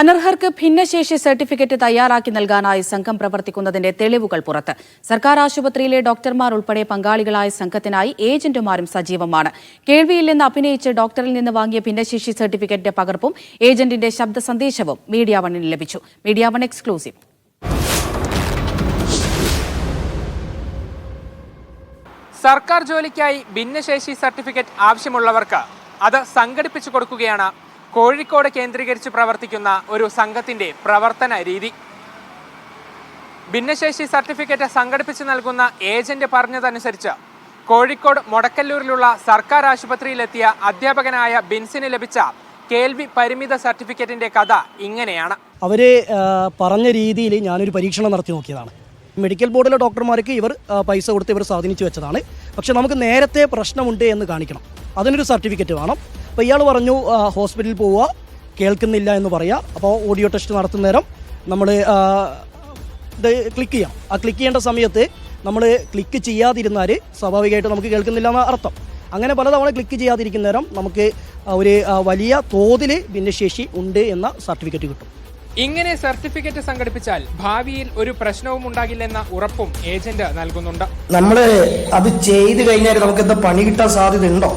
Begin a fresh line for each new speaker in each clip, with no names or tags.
അനർഹർക്ക് ഭിന്നശേഷി സർട്ടിഫിക്കറ്റ് തയ്യാറാക്കി നൽകാനായി സംഘം പ്രവർത്തിക്കുന്നതിന്റെ തെളിവുകൾ പുറത്ത്. സർക്കാർ ആശുപത്രിയിലെ ഡോക്ടർമാർ ഉൾപ്പെടെ പങ്കാളികളായ സംഘത്തിനായി ഏജന്റുമാരും സജീവമാണ്. കേൾവിയില്ലെന്ന് അഭിനയിച്ച് ഡോക്ടറിൽ നിന്ന് വാങ്ങിയ ഭിന്നശേഷി സർട്ടിഫിക്കറ്റിന്റെ പകർപ്പും ഏജന്റിന്റെ ശബ്ദ സന്ദേശവും മീഡിയ വണ്ണിന് ലഭിച്ചു. Media one exclusive.
സർക്കാർ ജോലിക്കായി ഭിന്നശേഷി സർട്ടിഫിക്കറ്റ് ആവശ്യമുള്ളവർക്ക് അത് സംഘടിപ്പിച്ചു കൊടുക്കുകയാണ് കോഴിക്കോട് കേന്ദ്രീകരിച്ച് പ്രവർത്തിക്കുന്ന ഒരു സംഘത്തിന്റെ പ്രവർത്തന രീതി. ഭിന്നശേഷി സർട്ടിഫിക്കറ്റ് സംഘടിപ്പിച്ച് നൽകുന്ന ഏജന്റ് പറഞ്ഞതനുസരിച്ച് കോഴിക്കോട് മുടക്കല്ലൂരിലുള്ള സർക്കാർ ആശുപത്രിയിലെത്തിയ അധ്യാപകനായ ബിൻസിന് ലഭിച്ച കേൾവി പരിമിത സർട്ടിഫിക്കറ്റിന്റെ കഥ ഇങ്ങനെയാണ്.
അവർ പറഞ്ഞ രീതിയിൽ ഞാനൊരു പരീക്ഷണം നടത്തി നോക്കിയതാണ്. മെഡിക്കൽ ബോർഡിലെ ഡോക്ടർമാർക്ക് ഇവർ പൈസ കൊടുത്ത് ഇവർ സ്വാധീനിച്ചു വെച്ചതാണ്. പക്ഷെ നമുക്ക് നേരത്തെ പ്രശ്നമുണ്ട് എന്ന് കാണിക്കണം. അതിനൊരു സർട്ടിഫിക്കറ്റ് വേണം. അപ്പോൾ ഇയാൾ പറഞ്ഞു ഹോസ്പിറ്റലിൽ പോവുക കേൾക്കുന്നില്ല എന്ന് പറയുക അപ്പോൾ ഓഡിയോ ടെസ്റ്റ് നടത്തുന്ന നേരം നമ്മൾ ഇത് ക്ലിക്ക് ചെയ്യാം. ആ ക്ലിക്ക് ചെയ്യേണ്ട സമയത്ത് നമ്മൾ ക്ലിക്ക് ചെയ്യാതിരുന്നാൽ സ്വാഭാവികമായിട്ട് നമുക്ക് കേൾക്കുന്നില്ല എന്ന അർത്ഥം. അങ്ങനെ പലതവണ ക്ലിക്ക് ചെയ്യാതിരിക്കുന്ന നേരം നമുക്ക് ഒരു വലിയ തോതിൽ ഭിന്നശേഷി ഉണ്ട് എന്ന സർട്ടിഫിക്കറ്റ് കിട്ടും.
ഇങ്ങനെ സർട്ടിഫിക്കറ്റ് സംഘടിപ്പിച്ചാൽ ഭാവിയിൽ ഒരു പ്രശ്നവും ഉണ്ടാകില്ലെന്ന ഉറപ്പും ഏജന്റ് നൽകുന്നുണ്ട്.
നമ്മൾ അത് ചെയ്ത് കഴിഞ്ഞാൽ നമുക്ക് എന്താ പണി കിട്ടാൻ സാധ്യത ഉണ്ടോ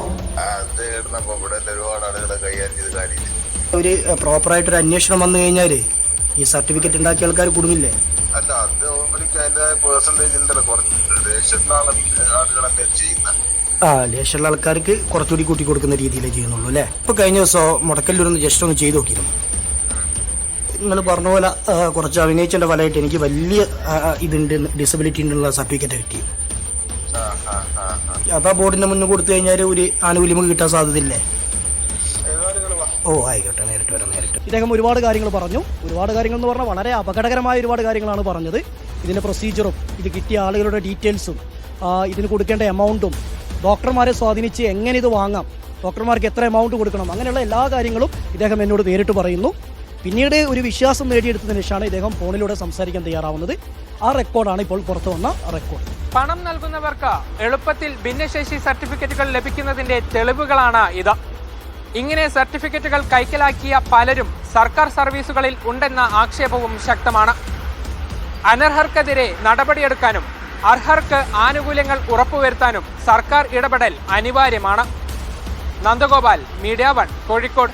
അത് കിടന്നപ്പോ ഇവിടെ ഒരുപാട് ആളുകളെ കൈകാര്യം ചെയ്ത് കാര്യമില്ല.
ഒരു പ്രോപ്പറായിട്ടൊരു അന്വേഷണം വന്നു കഴിഞ്ഞാൽ ഈ സർട്ടിഫിക്കറ്റ് ഉണ്ടാക്കിയ ആൾക്കാർ കുടുങ്ങില്ലേ
അല്ല അത് അതിന്റെ പേഴ്സന്റേജ് ഉണ്ടല്ലോ കുറച്ച് ആളുകളൊക്കെ ചെയ്യുന്നത്
ആ ലേശമുള്ള ആൾക്കാർക്ക് കുറച്ചുകൂടി കൂട്ടി കൊടുക്കുന്ന രീതിയിലേ ചെയ്യുന്നുള്ളൂ അല്ലേ? ഇപ്പൊ കഴിഞ്ഞ ദിവസം മുടക്കല്ലൂരൊന്ന് ജസ്റ്റ് ഒന്ന് ചെയ്ത് നോക്കിയിരുന്നു. നിങ്ങൾ പറഞ്ഞ പോലെ കുറച്ച് അഭിനയിച്ചേണ്ട ഫലമായിട്ട് എനിക്ക് വലിയ ഇതുണ്ട് ഡിസബിലിറ്റി ഉണ്ടെന്നുള്ള സർട്ടിഫിക്കറ്റ് കിട്ടി. അതാ ബോർഡിന്റെ മുന്നിൽ കൊടുത്തു കഴിഞ്ഞാൽ ഒരു ആനുകൂല്യം കിട്ടാൻ സാധ്യതയില്ലേ? ഓ ആയിക്കോട്ടെ നേരിട്ട് വരാം നേരിട്ട് ഇദ്ദേഹം ഒരുപാട് കാര്യങ്ങൾ പറഞ്ഞു. ഒരുപാട് കാര്യങ്ങൾ എന്ന് പറഞ്ഞാൽ വളരെ അപകടകരമായ ഒരുപാട് കാര്യങ്ങളാണ് പറഞ്ഞത്. ഇതിന്റെ പ്രൊസീജിയറും ഇത് കിട്ടിയ ആളുകളുടെ ഡീറ്റെയിൽസും ഇതിന് കൊടുക്കേണ്ട എമൗണ്ടും ഡോക്ടർമാരെ സ്വാധീനിച്ച് എങ്ങനെ ഇത് വാങ്ങാം ഡോക്ടർമാർക്ക് എത്ര എമൗണ്ട് കൊടുക്കണം അങ്ങനെയുള്ള എല്ലാ കാര്യങ്ങളും ഇദ്ദേഹം എന്നോട് നേരിട്ട് പറയുന്നു. പിന്നീട് ഒരു വിശ്വാസം നേടിയെടുത്തതിന് ശേഷമാണ് ഇദ്ദേഹം ഫോണിലൂടെ സംസാരിക്കാൻ തയ്യാറാവുന്നത്. ആ റെക്കോർഡാണ് ഇപ്പോൾ പുറത്തു വന്ന റെക്കോർഡ്.
പണം നൽകുന്നവർക്ക് എളുപ്പത്തിൽ ഭിന്നശേഷി സർട്ടിഫിക്കറ്റുകൾ ലഭിക്കുന്നതിന്റെ തെളിവുകളാണ് ഇത്. ഇങ്ങനെ സർട്ടിഫിക്കറ്റുകൾ കൈക്കലാക്കിയ പലരും സർക്കാർ സർവീസുകളിൽ ഉണ്ടെന്ന ആക്ഷേപവും ശക്തമാണ്. അനർഹർക്കെതിരെ നടപടിയെടുക്കാനും അർഹർക്ക് ആനുകൂല്യങ്ങൾ ഉറപ്പുവരുത്താനും സർക്കാർ ഇടപെടൽ അനിവാര്യമാണ്. Nandagopal media one Kozhikode.